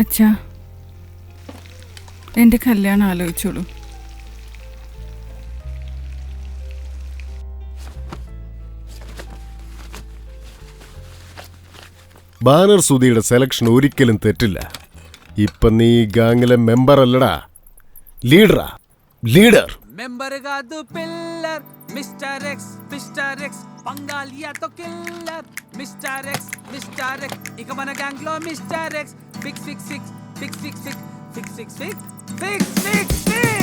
അച്ഛാ എന്റെ കല്യാണം ആലോചിച്ചോളൂ. ബാനർ സുധിയുടെ സെലക്ഷൻ ഒരിക്കലും തെറ്റില്ല. ഇപ്പൊ നീ ഗാംഗിലെ മെമ്പർ അല്ലടാ. ലീഡറാ leader member pillar mister X mister X പങ്കാളിയാ killer mister X mister X ഇക മന ഗാംഗ്ലോ mister X fix, fix, fix, fix, fix, fix, fix, fix, fix, fix, fix, fix.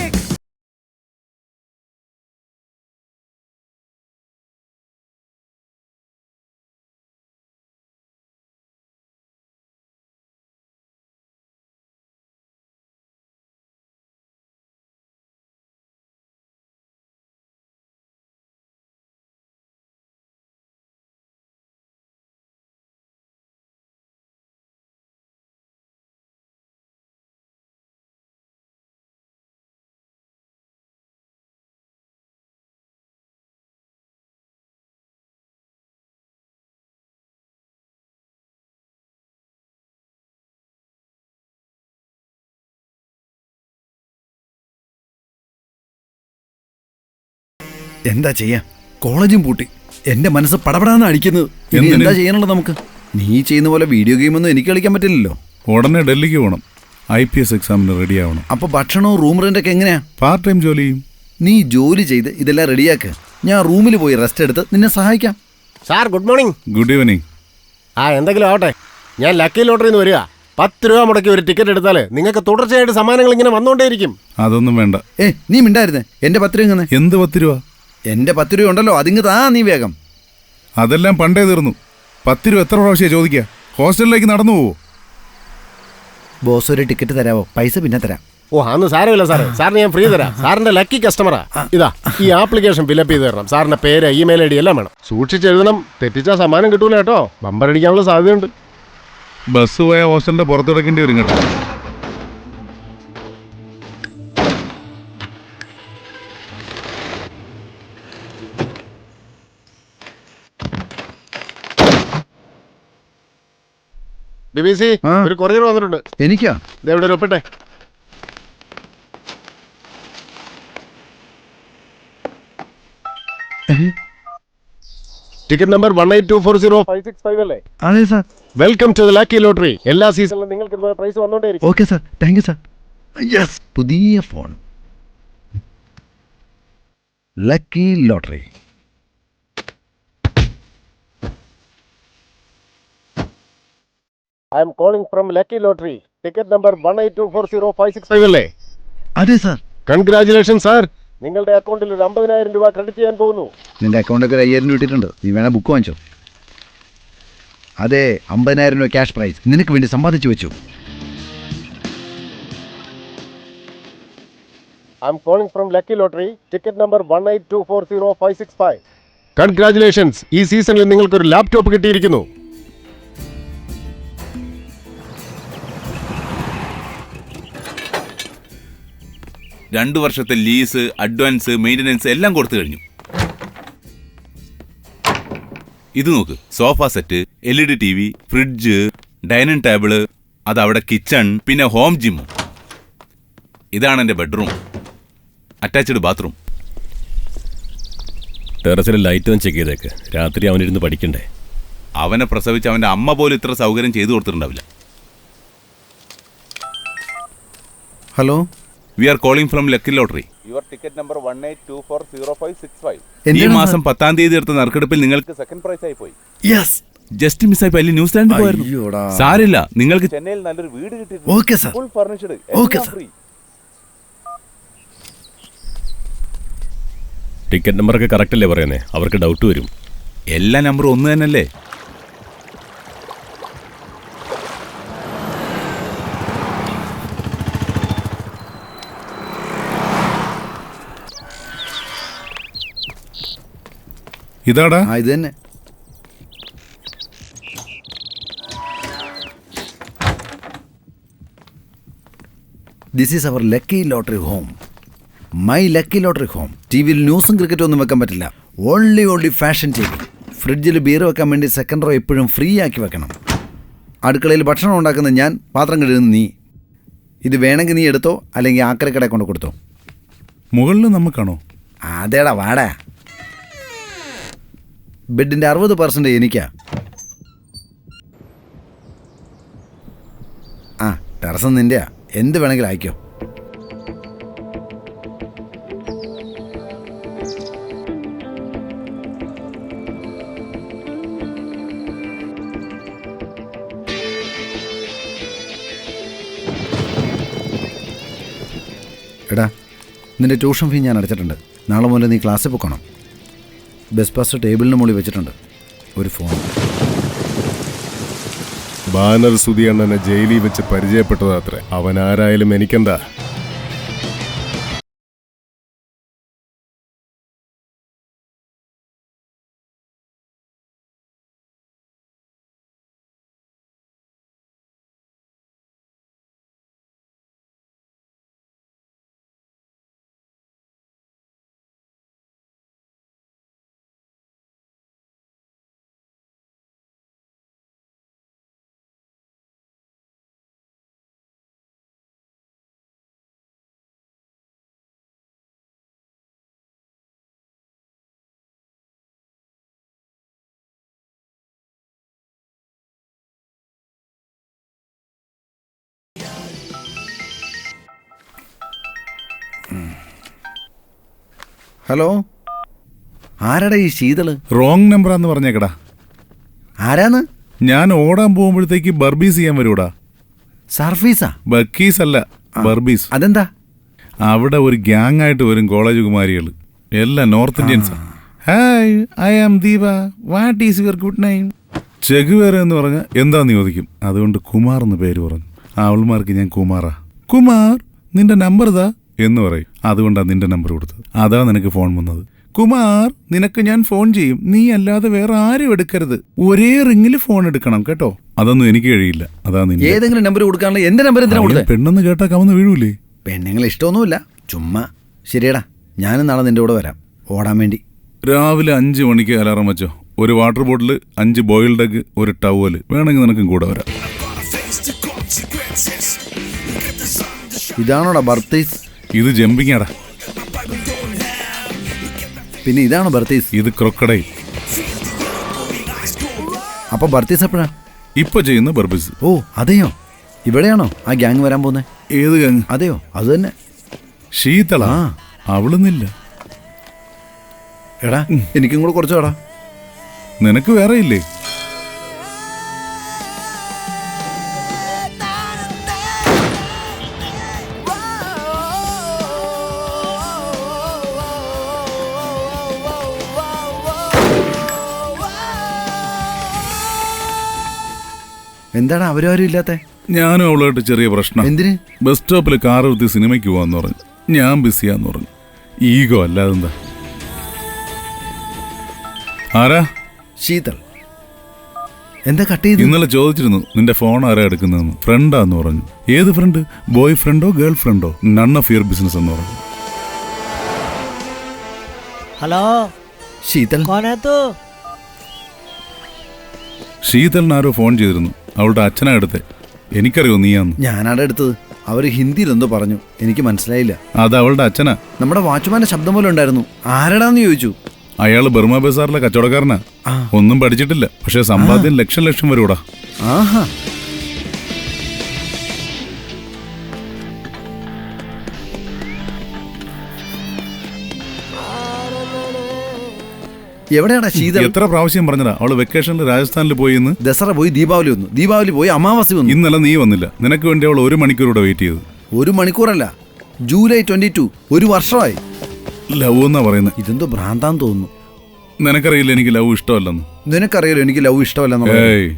എന്താ ചെയ്യാ? കോളേജും പൂട്ടി. എന്റെ മനസ്സ് പടപടാന്ന് അടിക്കുന്നത്. ഇനി എന്തിന്? എന്താ ചെയ്യാനുള്ളത് നമുക്ക്? നീ ചെയ്യുന്ന പോലെ വീഡിയോ ഗെയിമൊന്നും എനിക്ക് കളിക്കാൻ പറ്റില്ലല്ലോ. ഉടനെ ഡൽഹിക്ക് പോകണം ഐ പി എസ് എക്സാമിന് റെഡി ആവണം. അപ്പൊ ഭക്ഷണവും റൂം റെന്റ് ഒക്കെ എങ്ങനെയാ? പാർട്ട് ടൈം ജോലി ചെയ്യും. നീ ജോലി ചെയ്ത് ഇതെല്ലാം റെഡിയാക്ക് ഞാൻ റൂമിൽ പോയി റെസ്റ്റ് എടുത്ത് നിന്നെ സഹായിക്കാം. Sir good morning good evening ആ എന്തെങ്കിലും ആവട്ടെ. ഞാൻ ലക്കി ലോട്ടറിയിൽ നിന്ന് വരിക. പത്ത് രൂപ മുടക്കി ഒരു ടിക്കറ്റ് എടുത്താൽ നിങ്ങൾക്ക് തുടർച്ചയായിട്ട് സമ്മാനങ്ങൾ ഇങ്ങനെ വന്നുകൊണ്ടേയിരിക്കും അതൊന്നും വേണ്ട. ഏ നീ മിണ്ടായിരുന്നേ? എന്റെ പത്ത് രൂപ എന്ത് പത്ത് രൂപ? എന്റെ പത്ത് രൂപ ഉണ്ടല്ലോ അതിങ്ങ് താ നീ വേഗം. അതെല്ലാം പണ്ടേ തീർന്നു. പത്ത് രൂപ എത്ര പ്രാവശ്യം ചോദിക്കുക ഹോസ്റ്റലിലേക്ക് നടന്നു പോവോ? ബോസ് ഒരു ടിക്കറ്റ് തരാമോ പൈസ പിന്നെ തരാം. ഓ അന്ന് സാരമില്ല സാറേ. സാറിന് ഞാൻ ഫ്രീ തരാം. സാറിന്റെ ലക്കി കസ്റ്റമറാ ഇതാ ഈ ആപ്ലിക്കേഷൻ ഫിലപ്പ് ചെയ്ത് തരണം. സാറിന്റെ പേര് ഇമെയിൽ ഐ ഡി എല്ലാം വേണം. സൂക്ഷിച്ച് എഴുതണം തെറ്റിച്ചാൽ സമ്മാനം കിട്ടൂല കേട്ടോ. ബമ്പർ അടിക്കാനുള്ള സാധ്യതയുണ്ട്. ബസ് പോയ ഹോസ്റ്റലിന്റെ പുറത്തിടക്കേണ്ടി വരും കേട്ടോ. ബി ബി സി ആ. ഒരു കൊറിയർ വന്നിട്ടുണ്ട്. എനിക്കാ? ഇതെവിടെ ഒരു ഒപ്പിട്ടെ. Ticket number one eight two four zero five six five അല്ലേ? അതെ sir. Welcome to the lucky lottery എല്ലാ സീസണിലും നിങ്ങൾക്ക് പ്രൈസ് വന്നുകൊണ്ടേയിരിക്കും okay sir thank you sir yes പുതിയ phone lucky lottery I'm calling from lucky lottery ticket number one eight two four zero five six five അല്ലേ? അതെ sir congratulation sir നിങ്ങളുടെ അക്കൗണ്ടിൽ ഒരു അമ്പതിനായിരം രൂപ ക്രെഡിറ്റ് ചെയ്യാൻ പോകുന്നു. നിന്റെ അക്കൗണ്ടൊക്കെ ഒരു അയ്യായിരം രൂപ ഇട്ടിട്ടുണ്ട്. നീ വേണേ ബുക്ക് വാങ്ങിച്ചോ? അതെ അമ്പതിനായിരം രൂപ ക്യാഷ് പ്രൈസ് നിനക്ക് വേണ്ടി സമ്പാദിച്ചു വെച്ചു. I'm calling from lucky lottery ticket number one eight two four zero five six five congratulations ഈ സീസണിൽ നിങ്ങൾക്കൊരു ലാപ്ടോപ്പ് കിട്ടിയിരിക്കുന്നു. രണ്ടു വർഷത്തെ ലീസ് അഡ്വാൻസ് മെയിന്റനൻസ് എല്ലാം കൊടുത്തു കഴിഞ്ഞു. ഇത് നോക്ക് sofa set L E D T V fridge dining table അതവിടെ കിച്ചൺ പിന്നെ ഹോം ജിമ്മും ഇതാണ് എന്റെ ബെഡ്റൂം. Attached bathroom. ടെറസിലെ ലൈറ്റ് ഒന്ന് ചെക്ക് ചെയ്തേക്ക്. രാത്രി അവനിരുന്ന് പഠിക്കണ്ടേ? അവനെ പ്രസവിച്ച് അവന്റെ അമ്മ പോലും ഇത്ര സൗകര്യം ചെയ്തു കൊടുത്തിട്ടുണ്ടാവില്ല. Hello? We are calling from lucky lottery your ticket number one eight two four zero five six five ഈ മാസം പത്താം തീയതി എടുത്ത നറുക്കെടുപ്പിൽ നിങ്ങൾക്ക് സെക്കൻഡ് പ്രൈസ് ആയി പോയി. യെസ് ജസ്റ്റ് ആയി പല്ലി ന്യൂസിലാൻഡിൽ പോയിരുന്നു അയ്യോടാ. സാരില്ല നിങ്ങൾക്ക് ചെന്നൈയിൽ നല്ലൊരു വീട് കിട്ടി okay sir full furnished okay sir ticket number നമ്പറൊക്കെ കറക്റ്റ് അല്ലേ പറയുന്നേ? അവർക്ക് ഡൗട്ട് വരും. എല്ലാ നമ്പറും ഒന്ന് തന്നെയല്ലേ? ഇതാടാ. ആ ഇത് തന്നെ. This is our lucky lottery home my lucky lottery home T വിയിൽ ന്യൂസും ക്രിക്കറ്റും ഒന്നും വെക്കാൻ പറ്റില്ല. Only only fashion T V ഫ്രിഡ്ജിൽ ബിയർ വെക്കാൻ വേണ്ടി സെക്കൻഡ് റോ എപ്പോഴും ഫ്രീ ആക്കി വെക്കണം. അടുക്കളയിൽ ഭക്ഷണം ഉണ്ടാക്കുന്ന ഞാൻ പാത്രം കഴുകുന്ന നീ. ഇത് വേണമെങ്കിൽ നീ എടുത്തോ? അല്ലെങ്കിൽ ആക്രക്കടയിൽ കൊണ്ട് കൊടുത്തോ? മുകളിൽ നമുക്കാണോ അതേടാ വാടാ. ബെഡിന്റെ അറുപത് പെർസെന്റ് എനിക്കാ. ആ ടെറസ് നിന്റെയാ എന്ത് വേണമെങ്കിലും അയക്കോ. എടാ നിന്റെ ട്യൂഷൻ ഫീ ഞാൻ അടച്ചിട്ടുണ്ട്. നാളെ മുതൽ നീ ക്ലാസ്സിൽ പോക്കണം ബസ് പാസ് ടേബിളിന് മുകളിൽ വെച്ചിട്ടുണ്ട്. ഒരു ഫോൺ. ബാനർ സുധിയണ്ണനെ ജയിലിൽ വെച്ച് പരിചയപ്പെട്ടതാത്രേ അവൻ ആരായാലും എനിക്കെന്താ? ഹലോ? ആരാടാ ഈ ശീതൾ? റോങ് നമ്പറാന്ന് പറഞ്ഞേക്കടാ. ആരാന്ന്? ഞാൻ ഓടാൻ പോകുമ്പോഴത്തേക്ക് ബർബീസ് ചെയ്യാൻ വരൂടാ സർഫീസാ? ബക്കീസ് അല്ല ബർബീസ്. അതെന്താ? അവിടെ ഒരു ഗ്യാങ് ആയിട്ട് വരും കോളേജ് കുമാരികൾ എല്ലാം north Indians. Hi I am Deepa what is your good name Che Guevara എന്ന് പറഞ്ഞാൽ എന്താന്ന് ചോദിക്കും. അതുകൊണ്ട് കുമാർ എന്ന് പേര് പറഞ്ഞു. ആ അവൾമാർക്ക് ഞാൻ കുമാറാ. കുമാർ നിന്റെ നമ്പർ ഇതാ. എന്ന് പറയും. അതുകൊണ്ടാണ് നിന്റെ നമ്പർ കൊടുത്തത്. അതാ നിനക്ക് ഫോൺ വന്നത്. കുമാർ നിനക്ക് ഞാൻ ഫോൺ ചെയ്യും. നീ അല്ലാതെ വേറെ ആരും എടുക്കരുത്. ഒരേ റിങ്ങിൽ ഫോൺ എടുക്കണം കേട്ടോ. അതൊന്നും എനിക്ക് കഴിയില്ല. അതാ നിന്റെ ഏതെങ്കിലും നമ്പർ കൊടുക്കാനുള്ള എന്റെ നമ്പർ എന്തിനാ പെണ്ണെന്ന് കേട്ടാ കമന്ന് വീഴൂലേ? പെണ്ണുങ്ങളെ ഇഷ്ടമൊന്നുമില്ല. ചുമ്മാ ശരിയടാ ഞാനും നാളെ നിന്റെ കൂടെ വരാം. ഓടാൻ വേണ്ടി. രാവിലെ അഞ്ച് മണിക്ക് അലാറം വെച്ചോ. ഒരു വാട്ടർ ബോട്ടിൽ അഞ്ച് ബോയിൽഡ് എഗ് ഒരു ടവൽ വേണമെങ്കിൽ നിനക്കും കൂടെ വരാം. ഇതാണോടാ ബർത്തീസ് ഇത് ജമ്പിങ്ങാടാ. പിന്നെ ഇതാണ് ബർത്തീസ്? ഇത് ക്രൊക്കഡൈൽ. അപ്പൊ ബർത്തീസ് എപ്പോഴാ? ഇപ്പൊ ചെയ്യുന്ന ബർബീസ്. ഓ അതെയോ? ഇവിടെയാണോ ആ ഗ്യാങ് വരാൻ പോകുന്നത് ഏത് ഗ്യാങ് അതെയോ? അത് തന്നെ. ശീതള. അവളൊന്നില്ല അവളുന്നില്ല. എടാ എനിക്കും കൂടെ കുറച്ച് എടാ നിനക്ക് വേറെ ഇല്ലേ? എന്താണ് അവരവരും ഇല്ലാത്ത? ഞാനും അവളായിട്ട് ചെറിയ പ്രശ്നം. എന്തിന്? ബസ് സ്റ്റോപ്പിൽ കാർ നിർത്തി സിനിമയ്ക്ക് പോവാന്ന് പറഞ്ഞു. ഞാൻ ബിസിയാന്ന് പറഞ്ഞു. ഈഗോ അല്ലാതെ ആരാ? ശീതൾ. എന്താ കട്ട് ചെയ്ത് ഇന്നലെ ചോദിച്ചിരുന്നു നിന്റെ ഫോൺ ആരാ എടുക്കുന്നതെന്ന്? ഫ്രണ്ടാന്ന് പറഞ്ഞു. ഏത് ഫ്രണ്ട്? ബോയ് ഫ്രണ്ടോ ഗേൾ ഫ്രണ്ടോ നൺ ഓഫ് യുവർ ബിസിനസ് എന്ന് പറഞ്ഞു. ഹലോ? ശീതൽ ശീതലിനാരോ ഫോൺ ചെയ്തിരുന്നു. അവളുടെ അച്ഛനാ എടുത്തെ എനിക്കറിയോ നീയാന്ന്? ഞാനാടെ എടുത്തത്. അവർ ഹിന്ദിയിൽ എന്തോ പറഞ്ഞു. എനിക്ക് മനസ്സിലായില്ല. അത് അവളുടെ അച്ഛനാ. നമ്മുടെ വാച്ച്മാന്റെ ശബ്ദം പോലെ ഉണ്ടായിരുന്നു. ആരടാന്ന് ചോദിച്ചു? അയാൾ ബർമ ബസാറിലെ കച്ചവടക്കാരനാ. ഒന്നും പഠിച്ചിട്ടില്ല. പക്ഷെ സമ്പാദ്യം ലക്ഷം ലക്ഷം വരൂടാ. ആഹാ. എവിടെയാടാ ശീതം എത്ര പ്രാവശ്യം പറഞ്ഞതാ അവൾ വെക്കേഷനിൽ രാജസ്ഥാനിൽ പോയി ദസറ പോയി ദീപാവലി വന്നു. ദീപാവലി പോയി അമാവാസി വന്നു. ഇന്നലെ നീ വന്നില്ല. നിനക്ക് വേണ്ടി അവൾ ഒരു മണിക്കൂറോടെ വെയിറ്റ് ചെയ്തു. ഒരു മണിക്കൂറല്ല. ജൂലൈ ട്വന്റി ടു ഒരു വർഷമായി. ലവ് എന്നാ പറയുന്നത് ഇതെന്തോ ഭ്രാന്താന്ന് തോന്നുന്നു. നിനക്കറിയില്ല എനിക്ക് ലവ് ഇഷ്ടമല്ലെന്ന്? നിനക്കറിയാലോ എനിക്ക് ലവ് ഇഷ്ടമല്ലെന്ന് ഏയ്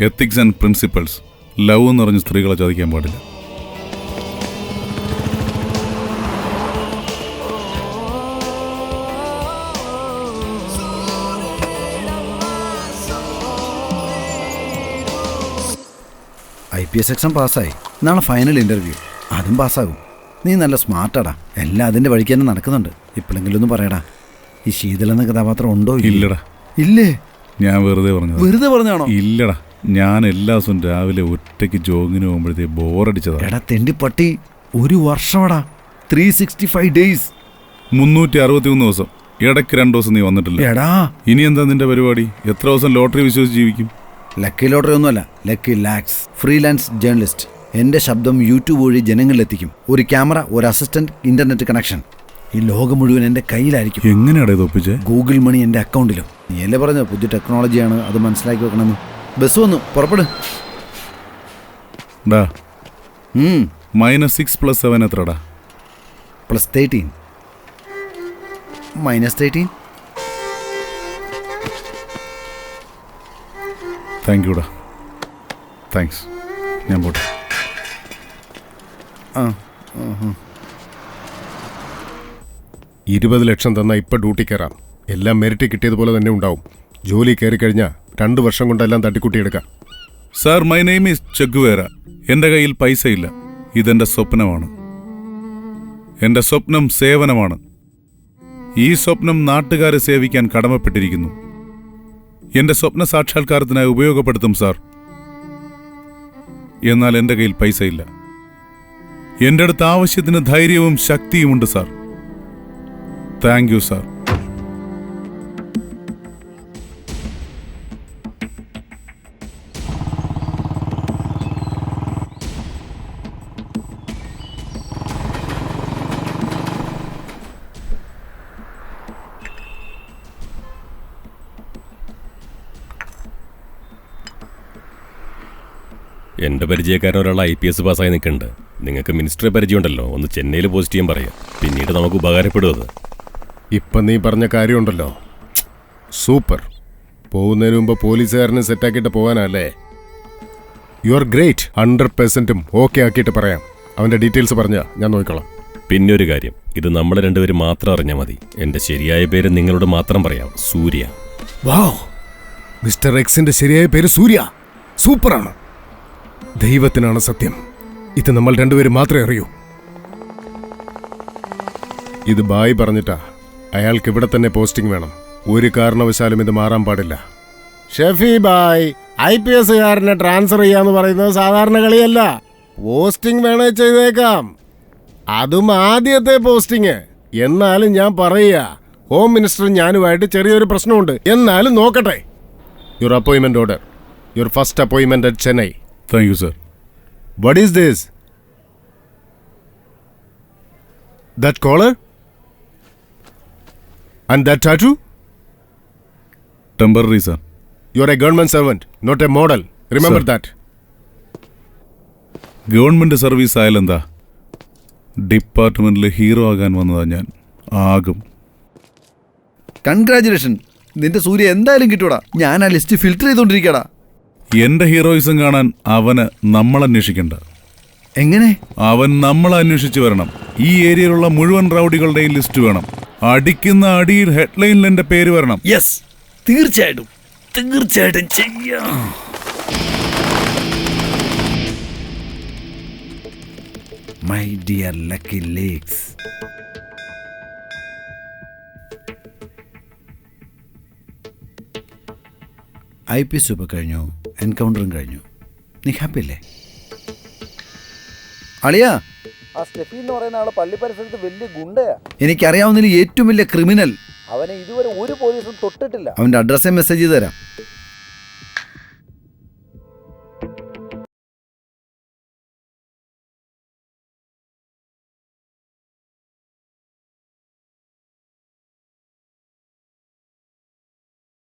എത്തിക്സ് ആൻഡ് പ്രിൻസിപ്പൾസ് ലവ് എന്ന് പറഞ്ഞ് സ്ത്രീകളെ ചതിക്കാൻ പാടില്ല. ഐ പി എസ് എക്സാം പാസ്സായി. നാളെ ഫൈനൽ ഇന്റർവ്യൂ അതും പാസ്സാകും. നീ നല്ല സ്മാർട്ടാടാ എല്ലാം അതിന്റെ വഴിക്ക് തന്നെ നടക്കുന്നുണ്ട്. ഇപ്പോഴെങ്കിലും ഒന്ന് പറയടാ. ഈ ശീതല എന്ന കഥാപാത്രം ഉണ്ടോ ഇല്ലടാ. ഇല്ലേ? ഞാൻ വെറുതെ പറഞ്ഞു വെറുതെ പറഞ്ഞാണോ ഇല്ലടാ. ഞാൻ എല്ലാ ദിവസവും രാവിലെ ഒറ്റയ്ക്ക് ജോഗിന് പോകുമ്പോഴത്തേ ബോറടിച്ചതാ. എടാ തെണ്ടിപ്പട്ടി ഒരു വർഷമടാ. ത്രീ സിക്സ്റ്റി ഫൈവ് ഡേയ്സ് മുന്നൂറ്റി അറുപത്തി മൂന്ന് ദിവസം. ഇടയ്ക്ക് രണ്ടു ദിവസം നീ വന്നിട്ടില്ല. എടാ. ഇനി എന്താ നിന്റെ പരിപാടി? എത്ര ദിവസം ലോട്ടറി വിശ്വസിച്ച് ജീവിക്കും? ലക്കി ലോട്ടറി ഒന്നുമല്ല ലക്കി ലാക്സ്. Freelance journalist. എന്റെ ശബ്ദം യൂട്യൂബ് വഴി ജനങ്ങളിലെത്തിക്കും. ഒരു ക്യാമറ ഒരു അസിസ്റ്റന്റ് ഇന്റർനെറ്റ് കണക്ഷൻ ഈ ലോകം മുഴുവൻ എന്റെ കയ്യിലായിരിക്കും. എങ്ങനെയാണ് ഇത് ഒപ്പിച്ചേ? ഗൂഗിൾ മണി എന്റെ അക്കൗണ്ടിലും. നീ അല്ലേ പറഞ്ഞ പുതിയ ടെക്നോളജിയാണ് അത് മനസ്സിലാക്കി വെക്കണമെന്ന്. ബസ് വന്നു പുറപ്പെടു. ഡാ. Minus six plus seven എത്രടാ? Plus thirteen. Minus thirteen? Thank യുടാ thanks ഞാൻ പോട്ടെ. ആ ഇരുപത് ലക്ഷം തന്നാൽ ഇപ്പം ഡ്യൂട്ടി കയറാം എല്ലാം മെറിറ്റ് കിട്ടിയതുപോലെ തന്നെ ഉണ്ടാവും. ജോലി കയറി കഴിഞ്ഞാൽ രണ്ട് വർഷം കൊണ്ടെല്ലാം തട്ടിക്കുട്ടിയെടുക്കാം. Sir my name is Che Guevara എന്റെ കയ്യിൽ പൈസയില്ല. ഇതെന്റെ സ്വപ്നമാണ്. എന്റെ സ്വപ്നം സേവനമാണ്. ഈ സ്വപ്നം നാട്ടുകാരെ സേവിക്കാൻ കടമപ്പെട്ടിരിക്കുന്നു. എന്റെ സ്വപ്ന സാക്ഷാത്കാരത്തിനായി ഉപയോഗപ്പെടുത്തും സാർ. എന്നാൽ എന്റെ കയ്യിൽ പൈസയില്ല. എന്റെ അടുത്ത് ആവശ്യത്തിന് ധൈര്യവും ശക്തിയുമുണ്ട് സാർ. Thank you sir. എന്റെ പരിചയക്കാരൻ ഒരാൾ ഐ പി എസ് പാസ്സായി നിൽക്കുന്നുണ്ട്. നിങ്ങൾക്ക് മിനിസ്റ്ററെ പരിചയമുണ്ടല്ലോ ഒന്ന് ചെന്നൈയിൽ പോസ്റ്റ് ചെയ്യാൻ പറയാം. പിന്നീട് നമുക്ക് ഉപകാരപ്പെടും അത്. ഇപ്പം നീ പറഞ്ഞ കാര്യമുണ്ടല്ലോ. സൂപ്പർ. പോകുന്നതിന് മുമ്പ് പോലീസുകാരനെ സെറ്റാക്കിയിട്ട് പോകാനല്ലേ? യു ആർ ഗ്രേറ്റ് ഹൺഡ്രഡ് പെർസെന്റും ഓക്കെ ആക്കിയിട്ട് പറയാം. അവന്റെ ഡീറ്റെയിൽസ് പറഞ്ഞാൽ ഞാൻ നോക്കിക്കോളാം. പിന്നെ ഒരു കാര്യം ഇത് നമ്മൾ രണ്ടുപേരും മാത്രം അറിഞ്ഞാൽ മതി. എന്റെ ശരിയായ പേര് നിങ്ങളോട് മാത്രം പറയാം സൂര്യ. വാവ് മിസ്റ്റർ എക്സിന്റെ ശരിയായ പേര് സൂര്യ. സൂപ്പറാണ്. ദൈവത്തിനാണ് സത്യം. ഇത് നമ്മൾ രണ്ടുപേരും മാത്രമേ അറിയൂ. ഇത് ബായ് പറഞ്ഞിട്ടാ അയാൾക്ക് ഇവിടെ തന്നെ പോസ്റ്റിംഗ് വേണം. ഒരു കാരണവശാലും ഇത് മാറാൻ പാടില്ല. ഷെഫി ബായ് ഐ പി എസ്സുകാരനെ ട്രാൻസ്ഫർ ചെയ്യാന്ന് പറയുന്നത് സാധാരണ കളിയല്ല. പോസ്റ്റിംഗ് വേണേ ചെയ്തേക്കാം. അതും ആദ്യത്തെ പോസ്റ്റിംഗ്. എന്നാലും ഞാൻ പറയുക ഹോം മിനിസ്റ്റർ ഞാനുമായിട്ട് ചെറിയൊരു പ്രശ്നമുണ്ട്. എന്നാലും നോക്കട്ടെ. Your അപ്പോയിൻമെന്റ് order your first അപ്പോയിൻമെന്റ് at Chennai thank you sir what is this that collar and that tattoo temporary you are A government servant not A model remember Sir. That government service ആയാലെന്താ? ഡിപ്പാർട്ട്മെന്റിൽ hero ആകാൻ വന്നതാ ഞാൻ. ആകും. Congratulation നിന്റെ സൂര്യ എന്തായാലും കിട്ടൂടാ. ഞാൻ ആ list filter ചെയ്തോണ്ടിരിക്കടാ. എന്റെ ഹീറോയിസം കാണാൻ അവന് നമ്മൾ അന്വേഷിക്കണ്ട. എങ്ങനെ? അവൻ നമ്മൾ അന്വേഷിച്ചു വരണം. ഈ ഏരിയയിലുള്ള മുഴുവൻ റൗഡികളുടെയും ലിസ്റ്റ് വേണം. അടിക്കുന്ന അടിയിൽ ഹെഡ്ലൈനിൽ എന്റെ പേര് വരണം. യെസ്. തീർച്ചയായിട്ടും. തീർച്ചയായിട്ടും ചെയ്യാം. My dear lucky lakhs I P soup കഴിഞ്ഞു? എൻകൗണ്ടറും കഴിഞ്ഞു. നീ ഹാപ്പി അല്ലേ? അളിയാ! ആ സ്റ്റെഫി എന്ന് പറയുന്ന ആൾ പള്ളി പരിസരത്ത് വലിയ ഗുണ്ടയാ. എനിക്കറിയാവുന്നതിൽ ഏറ്റവും വലിയ ക്രിമിനൽ അവനെ ഇതുവരെ ഒരു പോലീസും തൊട്ടിട്ടില്ല. അവന്റെ അഡ്രസ്സേ മെസ്സേജ് ചെയ്ത് തരാം